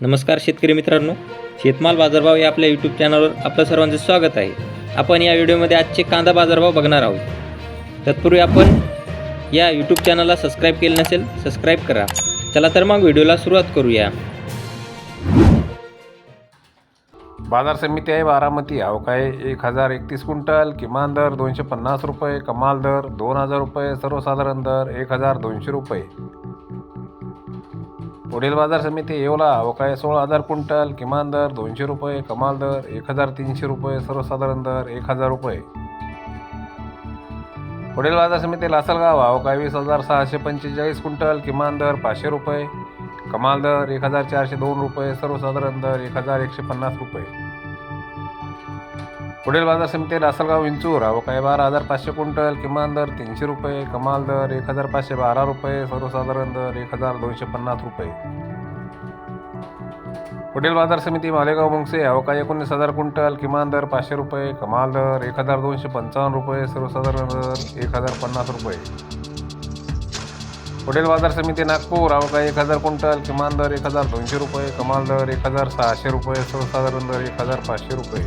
नमस्कार शेतकरी मित्रांनो शेतमाल बाजारभाव या आपल्या यूट्यूब चॅनलवर आपलं सर्वांचं स्वागत आहे. आपण या व्हिडिओमध्ये आजचे कांदा बाजारभाव बघणार आहोत. तत्पूर्वी आपण या यूट्यूब चॅनलला सबस्क्राईब केलं नसेल सबस्क्राईब करा. चला तर मग व्हिडिओला सुरुवात करूया. बाजार समिती आहे बारामती. अवकाय एक हजार एकतीस क्विंटल किमान दर दोनशे पन्नास रुपये कमाल दर दोन हजार रुपये सर्वसाधारण दर एक हजार दोनशे रुपये. पुढील बाजार समिती येवला अवकाळी सोळा हजार क्विंटल किमान दर दोनशे रुपये कमाल दर एक हजार तीनशे रुपये सर्वसाधारण दर एक हजार रुपये. पुढील बाजार समिती लासलगाव अवकाळी वीस हजार सहाशे पंचेचाळीस क्विंटल किमान दर पाचशे रुपये कमाल दर एक हजार चारशे दोन रुपये सर्वसाधारण दर एक हजार एकशे पन्नास रुपये. पुढील बाजार समिती लासलगाव विंचूर. अवकाळी बारा हजार पाचशे क्विंटल किमान दर तीनशे रुपये कमाल दर एक हजार पाचशे बारा रुपये सर्वसाधारण दर एक हजार दोनशे पन्नास रुपये. पुढील बाजार समिती मालेगाव मुंगसे. अवकाळी एकोणीस हजार क्विंटल किमान दर पाचशे रुपये कमाल दर एक हजार दोनशे पंचावन्न रुपये सर्वसाधारण दर एक हजार पन्नास रुपये. पुढील बाजार समिती नागपूर. अवकाळी एक हजार क्विंटल किमान दर एक हजार दोनशे रुपये कमाल दर एक हजार सहाशे रुपये सर्वसाधारण दर एक हजार पाचशे रुपये.